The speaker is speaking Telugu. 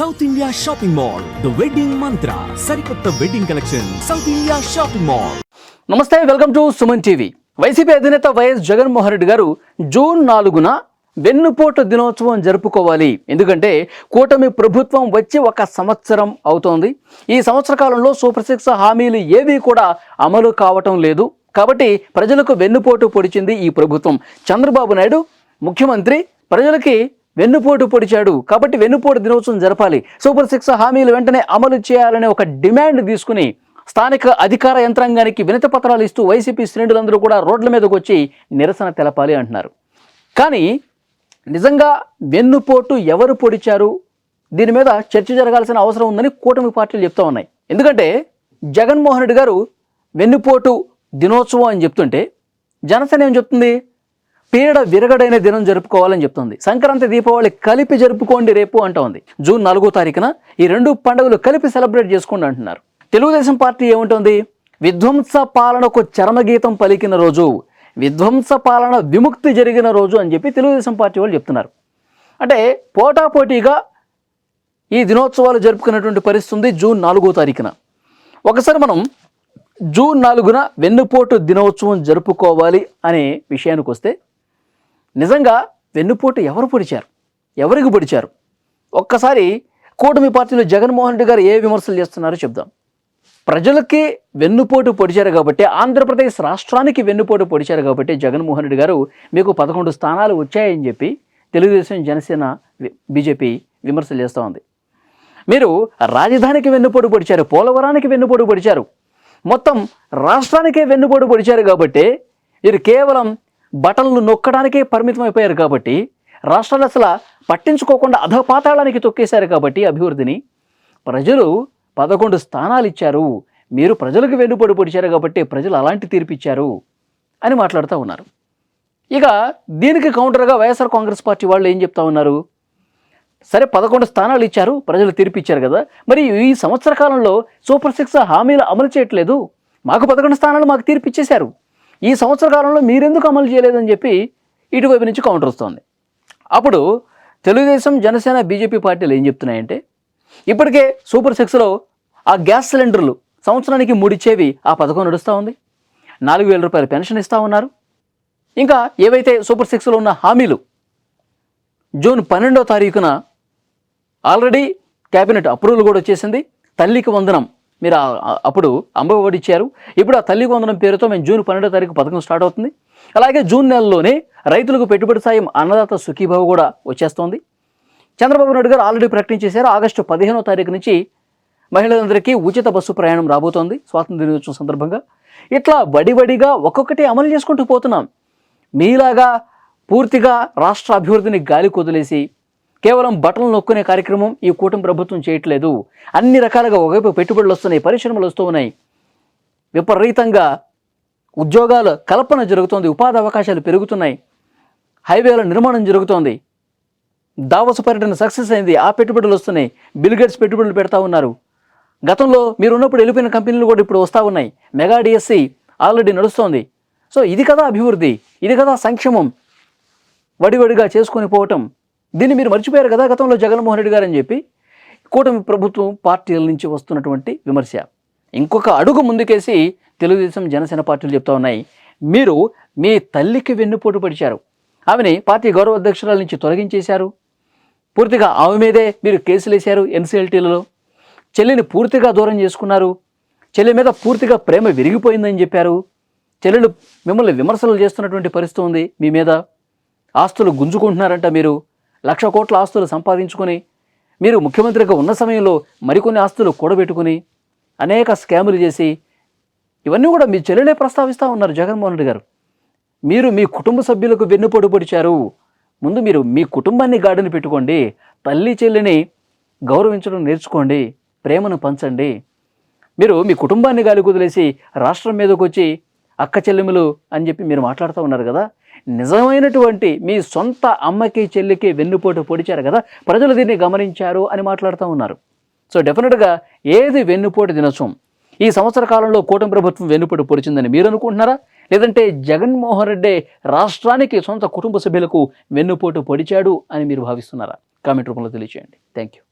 South India shopping mall the wedding మంత్ర సరికొత్త wedding collection South India shopping mall నమస్తే welcome to Suman TV. YCP అధినేత వైఎస్ జగన్మోహన్ రెడ్డి గారు జూన్ నాలుగున వెన్నుపోటు దినోత్సవం జరుపుకోవాలి. ఎందుకంటే కూటమి ప్రభుత్వం వచ్చి ఒక సంవత్సరం అవుతోంది. ఈ సంవత్సర కాలంలో సూపర్ సిక్స్ హామీలు ఏవి కూడా అమలు కావటం లేదు. కాబట్టి ప్రజలకు వెన్నుపోటు పొడిచింది ఈ ప్రభుత్వం. చంద్రబాబు నాయుడు ముఖ్యమంత్రి ప్రజలకి వెన్నుపోటు పొడిచాడు. కాబట్టి వెన్నుపోటు దినోత్సవం జరపాలి. సూపర్ సిక్స్ హామీలు వెంటనే అమలు చేయాలనే ఒక డిమాండ్ తీసుకుని స్థానిక అధికార యంత్రాంగానికి వినతి పత్రాలు ఇస్తూ వైసీపీ శ్రేణులందరూ కూడా రోడ్ల మీదకు వచ్చి నిరసన తెలపాలి అంటున్నారు. కానీ నిజంగా వెన్నుపోటు ఎవరు పొడిచారు? దీని మీద చర్చ జరగాల్సిన అవసరం ఉందని కూటమి పార్టీలు చెప్తా ఉన్నాయి. ఎందుకంటే జగన్మోహన్ రెడ్డి గారు వెన్నుపోటు దినోత్సవం అని చెప్తుంటే జనసేన ఏం చెప్తుంది? పీడ విరగడైన దినం జరుపుకోవాలని చెప్తుంది. సంక్రాంతి దీపావళి కలిపి జరుపుకోండి రేపు అంటోంది. జూన్ నాలుగో తారీఖున ఈ రెండు పండుగలు కలిపి సెలబ్రేట్ చేసుకోండి అంటున్నారు. తెలుగుదేశం పార్టీ ఏముంటుంది? విధ్వంస పాలనకు చరమగీతం పలికిన రోజు విధ్వంస పాలన విముక్తి జరిగిన రోజు అని చెప్పి తెలుగుదేశం పార్టీ వాళ్ళు చెప్తున్నారు. అంటే పోటాపోటీగా ఈ దినోత్సవాలు జరుపుకున్నటువంటి పరిస్థితి ఉంది జూన్ నాలుగో తారీఖున. ఒకసారి మనం జూన్ నాలుగున వెన్నుపోటు దినోత్సవం జరుపుకోవాలి అనే విషయానికి వస్తే నిజంగా వెన్నుపోటు ఎవరు పొడిచారు? ఎవరికి పొడిచారు? ఒక్కసారి కూటమి పార్టీలో జగన్మోహన్ రెడ్డి గారు ఏ విమర్శలు చేస్తున్నారో చెప్దాం. ప్రజలకి వెన్నుపోటు పొడిచారు కాబట్టి ఆంధ్రప్రదేశ్ రాష్ట్రానికి వెన్నుపోటు పొడిచారు కాబట్టి జగన్మోహన్ రెడ్డి గారు మీకు పదకొండు స్థానాలు వచ్చాయని చెప్పి తెలుగుదేశం జనసేన బీజేపీ విమర్శలు చేస్తూ ఉంది. మీరు రాజధానికి వెన్నుపోటు పొడిచారు పోలవరానికి వెన్నుపోటు పొడిచారు మొత్తం రాష్ట్రానికే వెన్నుపోటు పొడిచారు కాబట్టి మీరు కేవలం బటన్లు నొక్కడానికే పరిమితం అయిపోయారు కాబట్టి రాష్ట్రాలు అసలు పట్టించుకోకుండా అధపాతాళానికి తొక్కేశారు కాబట్టి అభివృద్ధిని. ప్రజలు పదకొండు స్థానాలు ఇచ్చారు. మీరు ప్రజలకు వెన్నుపోటు పొడిచారు కాబట్టి ప్రజలు అలాంటి తీర్పు ఇచ్చారు అని మాట్లాడుతూ ఉన్నారు. ఇక దీనికి కౌంటర్గా వైఎస్ఆర్ కాంగ్రెస్ పార్టీ వాళ్ళు ఏం చెప్తా ఉన్నారు? సరే పదకొండు స్థానాలు ఇచ్చారు ప్రజలు తీర్పిచ్చారు కదా. మరి ఈ సంవత్సర కాలంలో సూపర్ సిక్స్ హామీలు అమలు చేయట్లేదు. మాకు పదకొండు స్థానాలు మాకు తీర్పిచ్చేశారు ఈ సంవత్సర కాలంలో మీరెందుకు అమలు చేయలేదని చెప్పి ఇటువైపు నుంచి కౌంటర్ వస్తుంది. అప్పుడు తెలుగుదేశం జనసేన బీజేపీ పార్టీలు ఏం చెప్తున్నాయంటే ఇప్పటికే సూపర్ సిక్స్లో ఆ గ్యాస్ సిలిండర్లు సంవత్సరానికి మూడిచ్చేవి ఆ పథకం నడుస్తూ ఉంది. నాలుగు వేల రూపాయల పెన్షన్ ఇస్తూ ఉన్నారు. ఇంకా ఏవైతే సూపర్ సిక్స్లో ఉన్న హామీలు జూన్ పన్నెండో తారీఖున ఆల్రెడీ క్యాబినెట్ అప్రూవల్ కూడా వచ్చేసింది. తల్లికి వందనం మీరు అప్పుడు అమ్మఒడి ఇచ్చారు. ఇప్పుడు ఆ తల్లి వందనం పేరుతో మేము జూన్ పన్నెండో తారీఖు పథకం స్టార్ట్ అవుతుంది. అలాగే జూన్ నెలలోనే రైతులకు పెట్టుబడి సాయం అన్నదాత సుఖీభావ కూడా వచ్చేస్తోంది. చంద్రబాబు నాయుడు గారు ఆల్రెడీ ప్రకటించేశారు ఆగస్టు పదిహేనో తారీఖు నుంచి మహిళలందరికీ ఉచిత బస్సు ప్రయాణం రాబోతోంది స్వాతంత్ర దినోత్సవం సందర్భంగా. ఇట్లా వడివడిగా ఒక్కొక్కటి అమలు చేసుకుంటూ పోతున్నాం. మీలాగా పూర్తిగా రాష్ట్ర అభివృద్ధిని గాలి కుదిలేసి కేవలం బట్టలు నొక్కునే కార్యక్రమం ఈ కూటమి ప్రభుత్వం చేయట్లేదు. అన్ని రకాలుగా ఒకవైపు పెట్టుబడులు వస్తున్నాయి పరిశ్రమలు వస్తూ ఉన్నాయి. విపరీతంగా ఉద్యోగాల కల్పన జరుగుతోంది ఉపాధి అవకాశాలు పెరుగుతున్నాయి. హైవేల నిర్మాణం జరుగుతోంది. దావస పర్యటన సక్సెస్ అయింది ఆ పెట్టుబడులు వస్తున్నాయి. బిల్గేట్స్ పెట్టుబడులు పెడతా ఉన్నారు. గతంలో మీరు ఉన్నప్పుడు వెళ్ళిపోయిన కంపెనీలు కూడా ఇప్పుడు వస్తూ ఉన్నాయి. మెగా డిఎస్సి ఆల్రెడీ నడుస్తోంది. సో ఇది కదా అభివృద్ధి ఇది కదా సంక్షేమం. వడివడిగా చేసుకొని పోవటం. దీన్ని మీరు మర్చిపోయారు కదా గతంలో జగన్మోహన్ రెడ్డి గారు అని చెప్పి? కూటమి ప్రభుత్వం పార్టీల నుంచి వస్తున్నటువంటి విమర్శ. ఇంకొక అడుగు ముందుకేసి తెలుగుదేశం జనసేన పార్టీలు చెప్తా ఉన్నాయి. మీరు మీ తల్లికి వెన్నుపోటు పడిచారు. ఆమెని పార్టీ గౌరవ అధ్యక్షురాల నుంచి తొలగించేశారు. పూర్తిగా ఆమె మీదే మీరు కేసులు వేశారు ఎన్సీఎల్టీలలో. చెల్లిని పూర్తిగా దూరం చేసుకున్నారు. చెల్లి మీద పూర్తిగా ప్రేమ విరిగిపోయిందని చెప్పారు. చెల్లెలు మిమ్మల్ని విమర్శలు చేస్తున్నటువంటి పరిస్థితి ఉంది మీ మీద. ఆస్తులు గుంజుకుంటున్నారంట మీరు. లక్ష కోట్ల ఆస్తులు సంపాదించుకొని మీరు ముఖ్యమంత్రిగా ఉన్న సమయంలో మరికొన్ని ఆస్తులు కూడబెట్టుకుని అనేక స్కాములు చేసి ఇవన్నీ కూడా మీ చెల్లెలే ప్రస్తావిస్తూ ఉన్నారు జగన్మోహన్ రెడ్డి గారు. మీరు మీ కుటుంబ సభ్యులకు వెన్నుపోటు పొడిచారు. ముందు మీరు మీ కుటుంబాన్ని గాడిని పెట్టుకోండి తల్లి చెల్లిని గౌరవించడం నేర్చుకోండి ప్రేమను పంచండి. మీరు మీ కుటుంబాన్ని గాలి కుదిలేసి రాష్ట్రం మీదకి వచ్చి అక్క చెల్లెములు అని చెప్పి మీరు మాట్లాడుతూ ఉన్నారు కదా నిజమైనటువంటి మీ సొంత అమ్మకి చెల్లికి వెన్నుపోటు పొడిచారు కదా ప్రజలు దీన్ని గమనించారు అని మాట్లాడుతూ ఉన్నారు. సో డెఫినెట్గా ఏది వెన్నుపోటు దినోత్సవం? ఈ సంవత్సర కాలంలో కూటమి ప్రభుత్వం వెన్నుపోటు పొడిచిందని మీరు అనుకుంటున్నారా? లేదంటే జగన్మోహన్ రెడ్డి రాష్ట్రానికి సొంత కుటుంబ సభ్యులకు వెన్నుపోటు పొడిచాడు అని మీరు భావిస్తున్నారా? కామెంట్ రూపంలో తెలియచేయండి. Thank you